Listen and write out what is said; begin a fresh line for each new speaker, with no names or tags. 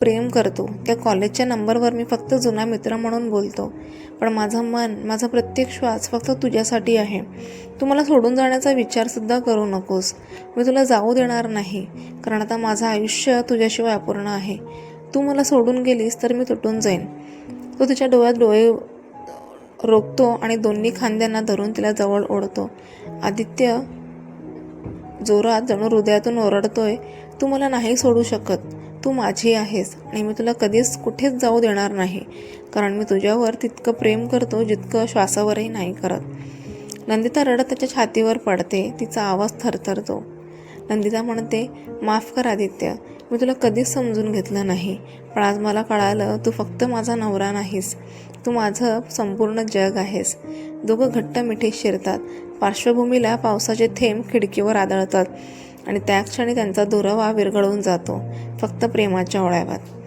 प्रेम करतो. त्या कॉलेजच्या नंबरवर मी फक्त जुना मित्र म्हणून बोलतो. पण माझं मन माझा प्रत्येक श्वास फक्त तुझ्यासाठी आहे. तू मला सोडून जाण्याचा विचारसुद्धा करू नकोस. मी तुला जाऊ देणार नाही कारण आता माझं आयुष्य तुझ्याशिवाय अपूर्ण आहे. तू मला सोडून गेलीस तर मी तुटून जाईन. तो तिच्या डोळ्यात डोळे रोखतो आणि दोन्ही खांद्यांना धरून तिला जवळ ओढतो. आदित्य जोरात जणू हृदयातून ओरडतोय तू मला नाही सोडू शकत. तू माझी आहेस आणि मी तुला कधीच कुठेच जाऊ देणार नाही. कारण मी तुझ्यावर तितकं प्रेम करतो जितकं श्वासावरही नाही करत. नंदिता रडत त्याच्या छातीवर पडते तिचा आवाज थरथरतो. नंदिता म्हणते माफ कर आदित्य मी तुला कधीच समजून घेतलं नाही. पण आज मला कळालं तू फक्त माझा नवरा नाहीस. तू माझं संपूर्ण जग आहेस. दोघं घट्ट मिठीत शिरतात. पार्श्वभूमीला पावसाचे थेंब खिडकीवर आदळतात. आणि त्या क्षणी त्यांचा दुरावा विरघळून जातो फक्त प्रेमाच्या ओळ्यावर.